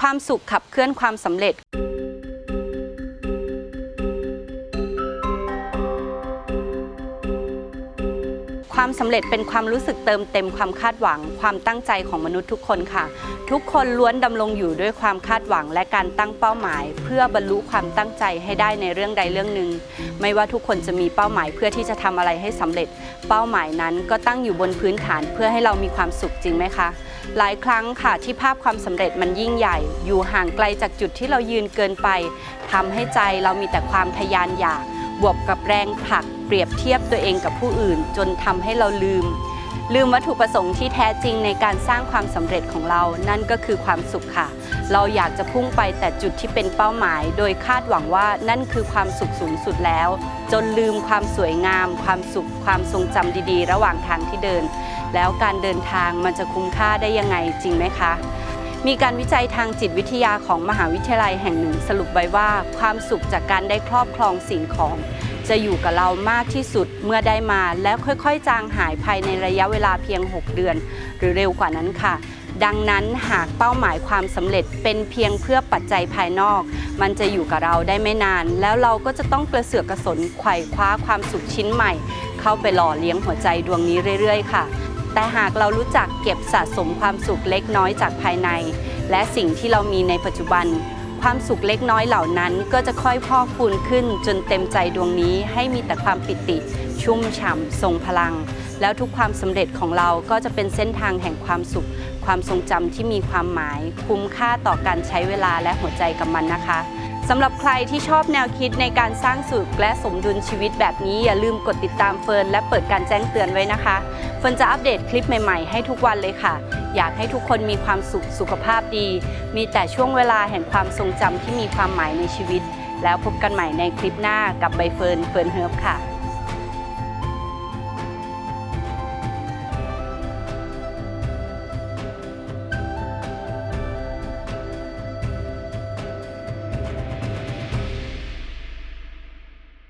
ความสุขขับเคลื่อนความสำเร็จ ความสำเร็จเป็นความรู้สึกเติมเต็มความคาดหวัง ความตั้งใจของมนุษย์ทุกคนค่ะ ทุกคนล้วนดำรงอยู่ด้วยความคาดหวังและการตั้งเป้าหมาย เพื่อบรรลุความตั้งใจให้ได้ในเรื่องใดเรื่องหนึ่งไม่ว่าทุกคนจะมีเป้าหมายเพื่อที่จะทำอะไรให้สำเร็จ เป้าหมายนั้นก็ตั้งอยู่บนพื้นฐานเพื่อให้เรามีความสุขจริงไหมคะหลายครั้งค่ะที่ภาพความสำเร็จมันยิ่งใหญ่ อยู่ห่างไกลจากจุดที่เรายืนเกินไปทำให้ใจเรามีแต่ความทะยานอยาก บวกกับแรงผลักเปรียบเทียบตัวเองกับผู้อื่น จนทำให้เราลืม ลืมวัตถุประสงค์ที่แท้จริงในการสร้างความสำเร็จของเรา นั่นก็คือความสุขค่ะ เราอยากจะพุ่งไปแต่จุดที่เป็นเป้าหมาย โดยคาดหวังว่านั่นคือความสุขสูงสุดแล้ว จนลืมความสวยงาม ความสุข ความทรงจำดีๆ ระหว่างทางที่เดิน แล้วการเดินทางมันจะคุ้มค่าได้ยังไงจริงไหมคะ มีการวิจัยทางจิตวิทยาของมหาวิทยาลัยแห่งหนึ่งสรุปไว้ว่า ความสุขจากการได้ครอบครองสิ่งของ จะอยู่กับเรามากที่สุดเมื่อได้มาแล้วค่อยๆ จางหายภายในระยะเวลาเพียง 6 เดือน หรือเร็วกว่านั้นค่ะ ดังนั้นหากเป้าหมายความสำเร็จเป็นเพียงเพื่อปัจจัยภายนอก มันจะอยู่กับเราได้ไม่นาน แล้วเราก็จะต้องกระเสือกกระสนไขว่คว้าความสุขชิ้นใหม่ เข้าไปหล่อเลี้ยงหัวใจดวงนี้เรื่อย ๆ ค่ะ แต่หากเรารู้จักเก็บสะสมความสุขเล็กน้อยจากภายใน และสิ่งที่เรามีในปัจจุบัน ความสุขเล็กน้อยเหล่านั้น ก็จะค่อยพอกพูนขึ้น จนเต็มใจดวงนี้ ให้มีแต่ความปิติ ชุ่มฉ่ำทรงพลัง แล้วทุกความสำเร็จของเราก็จะเป็นเส้นทางแห่งความสุข ความทรงจำที่มีความหมาย คุ้มค่าต่อการใช้เวลาและหัวใจกับมันนะคะสำหรับใครที่ชอบแนวคิดในการสร้างสุขและสมดุลชีวิตแบบนี้อย่าลืมกดติดตามเฟิร์นและเปิดการแจ้งเตือนไว้นะคะ เฟิร์นจะอัปเดตคลิปใหม่ๆให้ทุกวันเลยค่ะ อยากให้ทุกคนมีความสุขสุขภาพดี มีแต่ช่วงเวลาแห่งความทรงจำที่มีความหมายในชีวิต แล้วพบกันใหม่ในคลิปหน้ากับใบเฟิร์นเฟิร์นเฮิร์บค่ะ